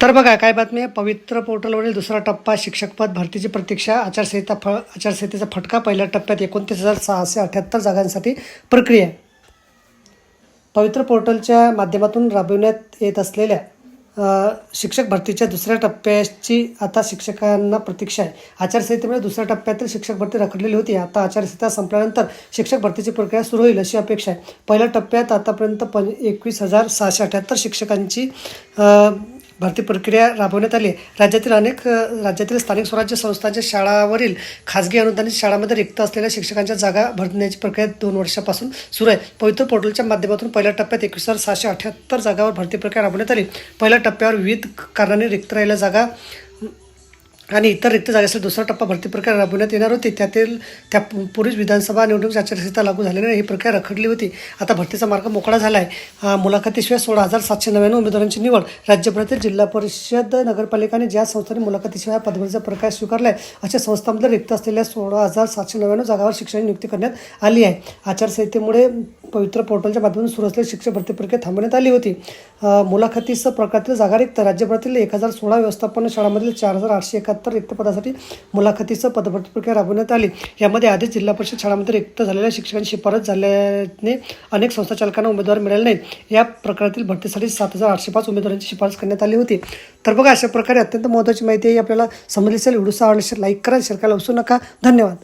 तर बघा काय बातमी आहे? पवित्र पोर्टलवरील दुसरा टप्पा शिक्षकपद भरतीची प्रतीक्षा आचारसंहिता फ आचारसंहितेचा फटका पहिल्या टप्प्यात एकोणतीस हजार सहाशे अठ्याहत्तर जागांसाठी प्रक्रिया. पवित्र पोर्टलच्या माध्यमातून राबविण्यात येत असलेल्या शिक्षक भरतीच्या दुसऱ्या टप्प्याची आता शिक्षकांना प्रतीक्षा आहे. आचारसंहितेमुळे दुसऱ्या टप्प्यातील शिक्षक भरती रखडलेली होती. आता आचारसंहिता संपल्यानंतर शिक्षक भरतीची प्रक्रिया सुरू होईल अशी अपेक्षा आहे. पहिल्या टप्प्यात आतापर्यंत प एकवीस हजार सहाशे अठ्याहत्तर शिक्षकांची भरती प्रक्रिया राबवण्यात आली. राज्यातील अनेक राज्यातील स्थानिक स्वराज्य संस्थांच्या शाळावरील खाजगी अनुदानित शाळांमध्ये रिक्त असलेल्या शिक्षकांच्या जागा भरण्याची प्रक्रिया दोन वर्षापासून सुरू आहे. पवित्र पोर्टलच्या माध्यमातून पहिल्या टप्प्यात एकवीस हजार सहाशे अठ्याहत्तर जागावर भरती प्रक्रिया राबवण्यात आली. पहिल्या टप्प्यावर विविध कारणाने रिक्त राहिलेल्या जागा आणि इतर रिक्त जागेसाठी दुसरा टप्पा भरती प्रक्रिया राबवण्यात येणार होती. त्यातील त्या पूर्वीच विधानसभा निवडणूक आचारसंहिता लागू झाल्याने ही प्रक्रिया रखडली होती. आता भरतीचा मार्ग मोकळा झाला आहे मुलाखतीशिवाय सोळा हजार सातशे नव्याण्णव उमेदवारांची निवड राज्यभरातील जिल्हा परिषद नगरपालिकाने ज्या संस्थांनी मुलाखतीशिवाय पदवीचा प्रकार स्वीकारला आहे अशा संस्थांमध्ये रिक्त असलेल्या सोळा हजार सातशे नव्याण्णव जागावर शिक्षण नियुक्ती करण्यात आली आहे. आचारसंहितेमुळे पवित्र पोर्टलच्या माध्यमातून सुरू असलेली शिक्षक भरती प्रक्रिया थांबवण्यात आली होती. मुलाखतीसह प्रकारातील जागा रिक्त. राज्यभरातील एक हजार सोळा व्यवस्थापन शाळांमधील चार हजार आठशे एकाहत्तर रिक्त पदासाठी मुलाखतीसह पदभरती प्रक्रिया राबवण्यात आली. यामध्ये आधीच जिल्हा परिषद शाळांमध्ये रिक्त झालेल्या शिक्षकांची शिफारस झाल्याने अनेक संस्थाचालकांना उमेदवार मिळाले नाहीत. या प्रकारातील भरतीसाठी सात हजार आठशे पाच उमेदवारांची शिफारस करण्यात आली होती. तर बघा अशा प्रकारे अत्यंत महत्त्वाची माहिती आहे आपल्याला समजली असेल. उडुसा आवडल्यास लाईक करा शेअर करायला विसरू नका. धन्यवाद.